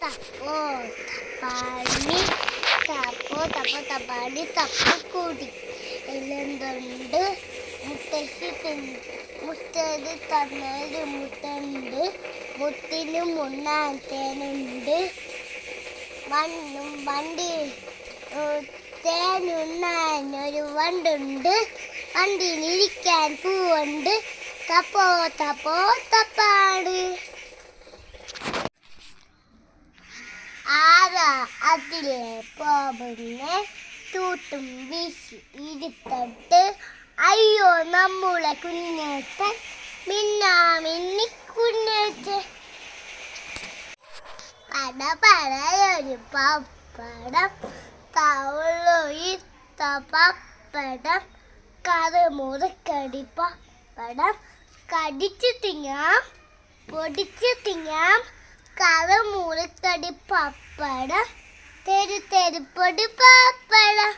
തപ്പോ തപ്പാടി തപ്പോ തപ്പോ തപ്പാടി തപ്പോ കൂടി എല്ലെന്തുണ്ട് മുത്തശ്ശി മുത്തത് തന്നൊരു മുട്ടുണ്ട് മുത്തിന് മുണ്ണാൻ തേനുണ്ട് മണ്ണും വണ്ടി തേനുണ്ണാനൊരു വണ്ടുണ്ട് വണ്ടിയിലിരിക്കാൻ പൂവുണ്ട് തപ്പോ തപ്പോ തപ്പാട് അതിലെ പോകുന്നെ തൂട്ടും വീശി ഇരുത്തട്ട് അയ്യോ നമ്മളെ കുഞ്ഞേട്ടൻ മിന്നാ മിന്നി കുഞ്ഞേട്ടൻ. പട പടയൊരു പപ്പടം തവളൊയിത്ത പപ്പടം കറുമുറുക്കടി പപ്പടം കടിച്ചു തിങ്ങാം പൊടിച്ചു തിങ്ങാം കറുമുറുക്കടി പപ്പട തെരു തെരുപ്പൊടി പപ്പടം.